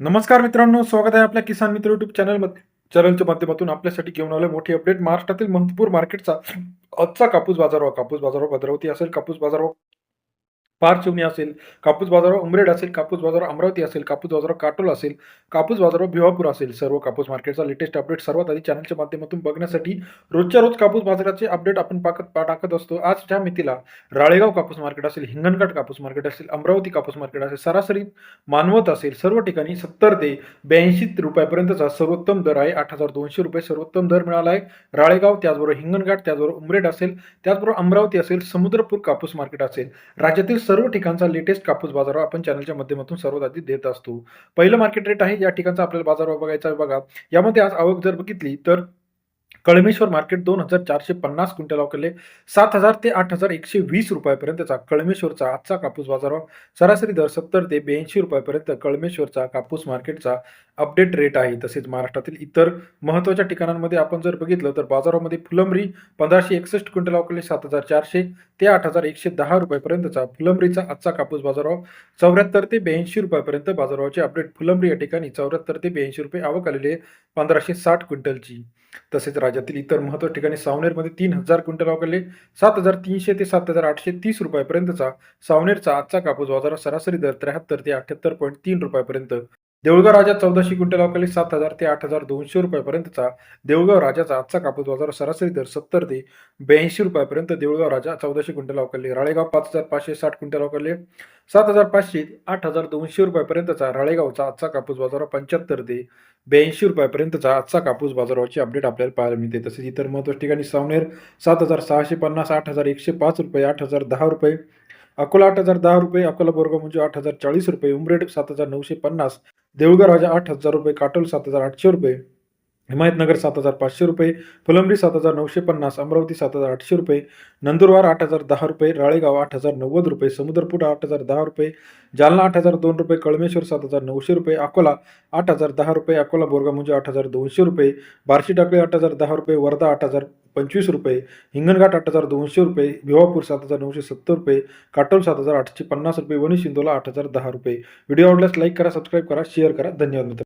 नमस्कार मित्रांनो स्वागत आहे आपल्या किसान मित्र युट्यूब चॅनलमध्ये चॅनलच्या माध्यमातून आपल्यासाठी घेऊन आलोय मोठी अपडेट महाराष्ट्रातील महत्त्वपूर्ण मार्केटचा आजचा कापूस बाजारभाव. कापूस बाजारभाव भद्रावती असेल कापूस बाजारभाव पारशिवनी असेल कापूस बाजारावर उमरेड असेल कापूस बाजारावर अमरावती असेल कापूस बाजारावर काटोल असेल कापूस बाजारावर भिवापूर असेल सर्व कापूस मार्केटचा लेटेस्ट अपडेट सर्वात आधी चॅनलच्या माध्यमातून बघण्यासाठी रोजच्या रोज कापूस बाजाराचे अपडेट आपण पाकत टाकत असतो. आजच्या मितीला राळेगाव कापूस मार्केट असेल हिंगणघाट कापूस मार्केट असेल अमरावती कापूस मार्केट असेल सरासरी मानवत असेल सर्व ठिकाणी सत्तर ते ब्याऐंशी रुपयापर्यंतचा सर्वोत्तम दर आहे. आठ हजार दोनशे रुपये सर्वोत्तम दर मिळाला आहे. राळेगाव त्याचबरोबर हिंगणघाट त्याचबरोबर उमरेड असेल त्याचबरोबर अमरावती असेल समुद्रपूर कापूस मार्केट असेल राज्यातील सर्व ठिकाणचा लेटेस्ट कापूस बाजार आपण चॅनलच्या माध्यमातून सर्वात आधी देत असतो. पहिलं मार्केट रेट आहे या ठिकाणचा आपल्याला बाजार बघायचा बघा. यामध्ये आज आवक जर बघितली तर कळमेश्वर मार्केट दोन हजार चारशे पन्नास क्विंटल अवकले सात हजार ते आठ हजार एकशे वीस रुपयापर्यंतचा कळमेश्वरचा आजचा कापूस बाजारभाव. सरासरी दर सत्तर ते ब्याऐंशी रुपयापर्यंत कळमेश्वरचा कापूस मार्केटचा अपडेट रेट आहे. तसेच महाराष्ट्रातील इतर महत्त्वाच्या ठिकाणांमध्ये आपण जर बघितलं तर बाजारामध्ये फुलंबरी पंधराशे एकसष्ट क्विंटल अवकले सात हजार चारशे ते आठ हजार एकशे दहा रुपयापर्यंतचा फुलंबरीचा आजचा कापूस बाजारभाव. चौऱ्याहत्तर ते ब्याऐंशी रुपयापर्यंत बाजारभावाचे अपडेट फुलंबरी या ठिकाणी चौऱ्याहत्तर ते ब्याऐंशी रुपये आवक आलेली आहे पंधराशे साठ क्विंटलची. तसेच राज्यातील इतर महत्त्वाच्या ठिकाणी सावनेरमध्ये तीन हजार क्विंटल वापरले. सात हजार तीनशे ते सात हजार आठशे तीस रुपयापर्यंतचा सावनेरचा आजचा कापूस बाजारात सरासरी दर त्र्याहत्तर ते अठ्याहत्तर पॉईंट तीन रुपयापर्यंत देऊळगाव राजा चौदाशे क्विंटल अवकाळी सात हजार ते आठ हजार दोनशे रुपयापर्यंतचा देऊळगाव राजाचा आजचा कापूस बाजार सरासरी दर सत्तर ते ब्याऐंशी रुपयापर्यंत देऊळगाव राजा चौदाशे क्विंटल अवकाळी राळेगाव पाच हजार पाचशे साठ क्विंटल अवकले सात हजार पाचशे आठ हजार दोनशे रुपयापर्यंतचा राळेगावचा आजचा कापूस बाजार पंच्याहत्तर ते ब्याऐंशी रुपयापर्यंतचा आजचा कापूस बाजारावरची अपडेट आपल्याला पाहायला मिळते. तसेच इतर महत्त्वाच्या ठिकाणी सावनेर सात हजार सहाशे पन्नास आठ हजार एकशे पाच रुपये आठ हजार दहा रुपये अकोला आठ हजार दहा रुपये अकोला बोरगाव म्हणजे आठ हजार चाळीस रुपये उमरेड सात हजार नऊशे पन्नास देऊळगाव राजा आठ हजार रुपये काटोल सात हजार आठशे रुपये. हिमायतनगर सात हजार पाचशे रुपये फुलंब्री सात हजार नऊशे पन्नास अमरावती सात हजार आठशे रुपये नंदुरबार आठ हजार दहा रुपये राळेगाव आठ हजार नव्वद रुपये समुद्रपूर आठ हजार दहा रुपये जालना आठ हजार दोन रुपये कळमेश्वर सात हजार नऊशे रुपये अकोला आठ हजार दहा रुपये अकोला बोरगा म्हणजे आठ हजार दोनशे रुपये बार्शी टाकळी आठ हजार दहा रुपये वर्धा आठ हजार पंचवीस रुपये हिंगणघाट आठ हजार दोनशे रुपये भिवापूर सात हजार नऊशे सत्तर रुपये काटोल सात हजार आठशे पन्नास रुपये वणी शिंदोला आठ हजार दहा रुपये व्हिडिओ आवडल्यास लाईक करा सबस्क्राईब करा शेअर करा धन्यवाद मित्र